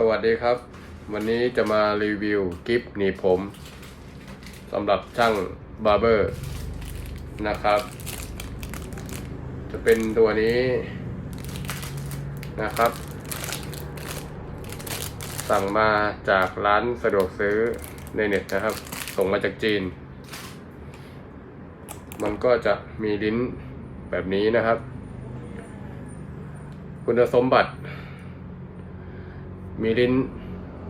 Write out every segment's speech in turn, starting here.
สวัสดีครับ วันนี้จะมารีวิวกิฟหนีผมสำหรับช่างบาร์เบอร์นะครับ จะเป็นตัวนี้นะครับ สั่งมาจากร้านสะดวกซื้อในเน็ตนะครับ ส่งมาจากจีน มันก็จะมีลิ้นแบบนี้นะครับ คุณสมบัติ มีลิ้น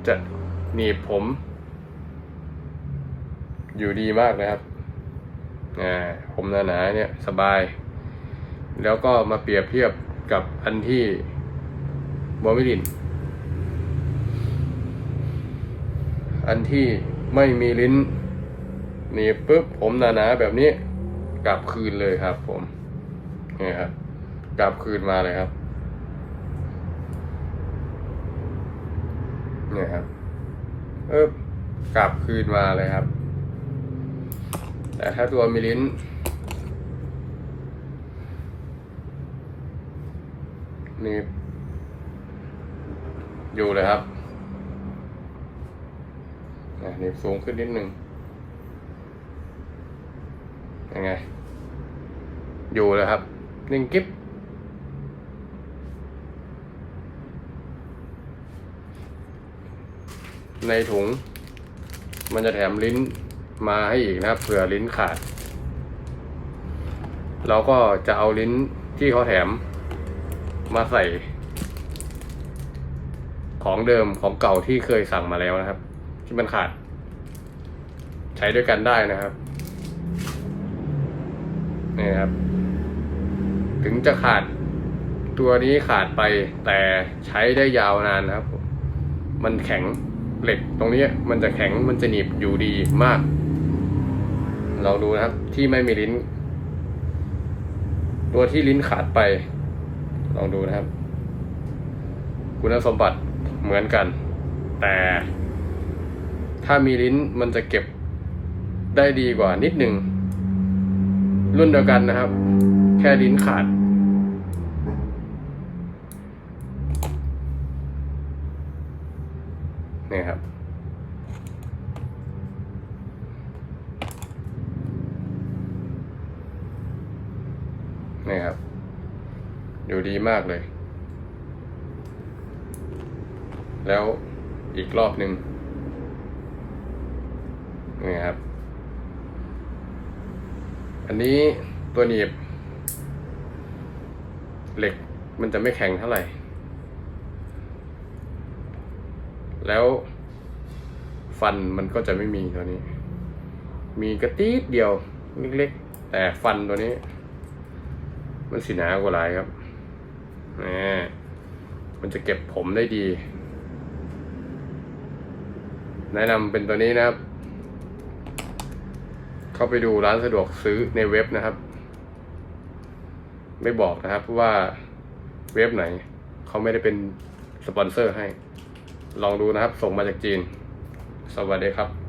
จะหนีบผม อยู่ดีมากนะครับอ่ผมหนาๆเนี่ยสบาย แล้วก็มาเปรียบเทียบกับอันที่บอมิลิน อันที่ไม่มีลิ้นหนีบปุ๊บผมหนาๆแบบนี้กลับคืนเลยครับผมนี่ครับกลับคืนมาเลยครับ เนี่ยครับเอ๊บกลับคืนมาเลยครับ แต่ถ้าตัวมิลินนี่อยู่เลยครับอะนี่สูงขึ้นนิดนึงยังไง อยู่เลยครับนิ่งกิ๊บ ในถุง มันจะแถมลิ้นมาให้อีกนะครับเผื่อลิ้นขาด เราก็จะเอาลิ้นที่เขาแถมมาใส่ ของเดิมของเก่าที่เคยสั่งมาแล้วนะครับ ที่มันขาด ใช้ด้วยกันได้นะครับนี่ครับ ถึงจะขาดตัวนี้ขาดไปแต่ใช้ได้ยาวนานนะครับ มันแข็ง เหล็กตรงนี้มันจะแข็งมันจะหนีบอยู่ดีมากลองดูนะครับที่ไม่มีลิ้น ตัวที่ลิ้นขาดไป ลองดูนะครับ คุณสมบัติเหมือนกัน แต่ ถ้ามีลิ้นมันจะเก็บได้ดีกว่านิดหนึ่งรุ่นเดียวกันนะครับ แค่ลิ้นขาด นี่ครับ นี่ครับ อยู่ดีมากเลย แล้วอีกรอบหนึ่งนี่ครับ อันนี้ตัวหนีบ เหล็กมันจะไม่แข็งเท่าไหร่ แล้วฟันมันก็จะไม่มีตัวนี้ มีกระตีดเดียวเล็กๆ แต่ฟันตัวนี้ มันสีหนากว่าหลายครับแหมมันจะเก็บผมได้ดี แนะนำเป็นตัวนี้นะครับ เข้าไปดูร้านสะดวกซื้อในเว็บนะครับ ไม่บอกนะครับว่าเว็บไหน เขาไม่ได้เป็นสปอนเซอร์ให้ ลองดูนะครับ ส่งมาจากจีน สวัสดีครับ